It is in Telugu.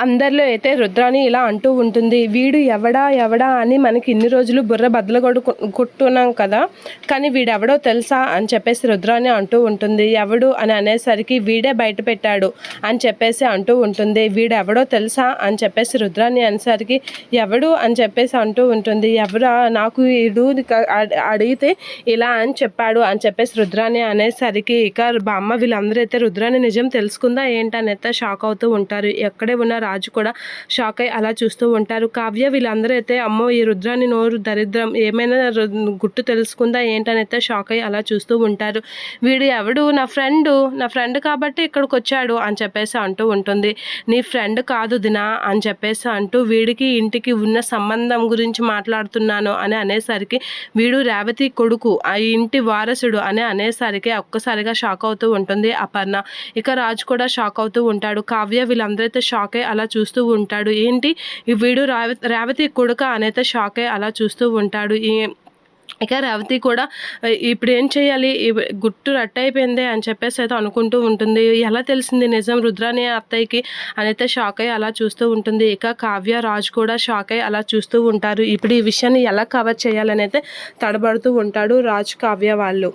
అందరిలో అయితే రుద్రాని ఇలా అంటూ ఉంటుంది వీడు ఎవడా ఎవడా అని మనకి ఇన్ని రోజులు బుర్ర బద్దలు కొట్టున్నాం కదా కానీ వీడెవడో తెలుసా? అని చెప్పేసి రుద్రాని అంటూ ఉంటుంది. ఎవడు? అని అనేసరికి వీడే బయట పెట్టాడు అని చెప్పేసి అంటూ ఉంటుంది. వీడెవడో తెలుసా? అని చెప్పేసి రుద్రాని అనేసరికి ఎవడు? అని చెప్పేసి అంటూ ఉంటుంది. ఎవరా? నాకు వీడు అడిగితే ఇలా అని చెప్పాడు అని చెప్పేసి రుద్రాని అనేసరికి ఇక బామ్మ వీళ్ళందరూ అయితే రుద్రాని నిజం తెలుసుకుందా ఏంటని అయితే షాక్ అవుతూ ఉంటారు. ఎక్కడే ఉన్నారు రాజు కూడా షాక్ అయ్యి అలా చూస్తూ ఉంటారు. కావ్య వీళ్ళందరూ అయితే అమ్మో ఈ రుద్రాని నోరు దరిద్రం ఏమైనా గుట్టు తెలుసుకుందా ఏంటని అయితే షాక్ అయ్యి అలా చూస్తూ ఉంటారు. వీడు ఎవడు? నా ఫ్రెండ్ నా ఫ్రెండ్ కాబట్టి ఇక్కడికి వచ్చాడు అని చెప్పేసి అంటూ ఉంటుంది. నీ ఫ్రెండ్ కాదు దినా అని చెప్పేసి అంటూ వీడికి ఇంటికి ఉన్న సంబంధం గురించి మాట్లాడుతున్నాను అని అనేసరికి వీడు రేవతి కొడుకు ఆ ఇంటి వారసుడు అని అనేసరికి ఒక్కసారిగా షాక్ అవుతూ ఉంటుంది అపర్ణ. ఇక రాజు కూడా షాక్ అవుతూ ఉంటాడు. కావ్య వీళ్ళందరూ అయితే షాక్ అయ్యి అలా అలా చూస్తూ ఉంటాడు. ఏంటి? వీడు రావ రేవతి కొడుక అనైతే షాక్ అయ్యి అలా చూస్తూ ఉంటాడు. ఈ ఇక రేవతి కూడా ఇప్పుడు ఏం చేయాలి? గుట్టు గుట్టు రట్టయిపోయింది అని చెప్పేసి అయితే అనుకుంటూ ఉంటుంది. ఎలా తెలిసింది నిజం? రుద్రాని అత్తయ్యకి అనైతే షాక్ అయ్యి అలా చూస్తూ ఉంటుంది. ఇక కావ్య రాజు కూడా షాక్ అయ్యి అలా చూస్తూ ఉంటారు. ఇప్పుడు ఈ విషయాన్ని ఎలా కవర్ చేయాలని అయితే తడబడుతూ ఉంటాడు రాజ్ కావ్య వాళ్ళు.